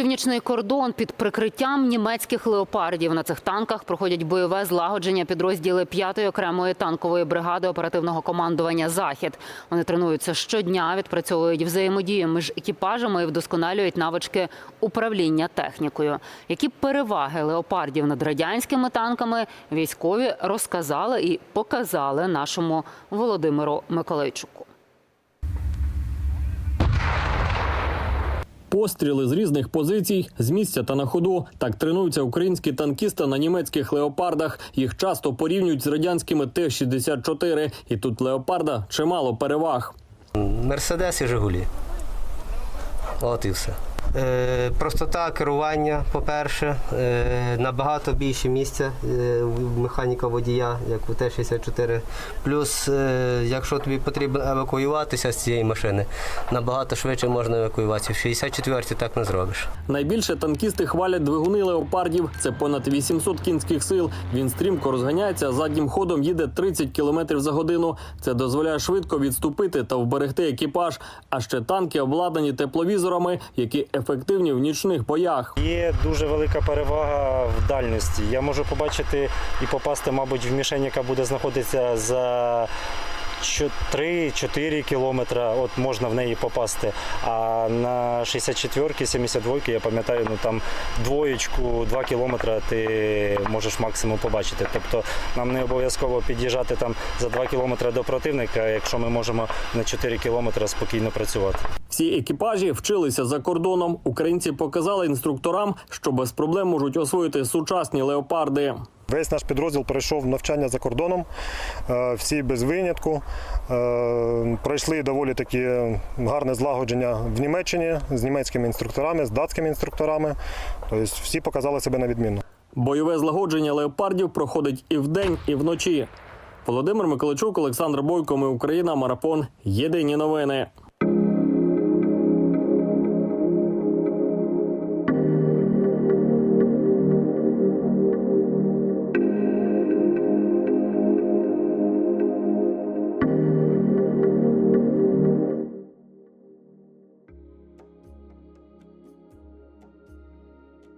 Північний кордон під прикриттям німецьких леопардів на цих танках проходять бойове злагодження підрозділи 5-ї окремої танкової бригади оперативного командування Захід. Вони тренуються щодня, відпрацьовують взаємодію між екіпажами і вдосконалюють навички управління технікою. Які переваги леопардів над радянськими танками військові розказали і показали нашому Володимиру Миколайчуку. Постріли з різних позицій, з місця та на ходу. Так тренуються українські танкісти на німецьких леопардах. Їх часто порівнюють з радянськими Т-64. І тут леопарда чимало переваг. Мерседес і Жигулі. От і все. Е, простота керування, по-перше, е, набагато більше місця е, механіка водія, як у Т-64. Плюс, якщо тобі потрібно евакуюватися з цієї машини, набагато швидше можна евакуюватися. В 64-й так не зробиш. Найбільше танкісти хвалять двигуни леопардів. Це понад 800 кінських сил. Він стрімко розганяється, заднім ходом їде 30 км за годину. Це дозволяє швидко відступити та вберегти екіпаж. А ще танки обладнані тепловізорами, які ефективні в нічних боях. Є дуже велика перевага в дальності. Я можу побачити і попасти, мабуть, в мішень, яка буде знаходитися за 3-4 кілометра. От можна в неї попасти. А на 64-ки, 72-ки, я пам'ятаю, ну там двоєчку, 2 кілометра ти можеш максимум побачити. Тобто нам не обов'язково під'їжджати там за 2 кілометри до противника, якщо ми можемо на 4 кілометри спокійно працювати. Всі екіпажі вчилися за кордоном. Українці показали інструкторам, що без проблем можуть освоїти сучасні леопарди. Весь наш підрозділ пройшов навчання за кордоном, е, всі без винятку. Е, Пройшли доволі таки гарне злагодження в Німеччині з німецькими інструкторами, з датськими інструкторами. Тобто всі показали себе на відмінно. Бойове злагодження леопардів проходить і вдень, і вночі. Володимир Миколайчук, Олександр Бойко. Ми Україна. Марафон. Єдині новини.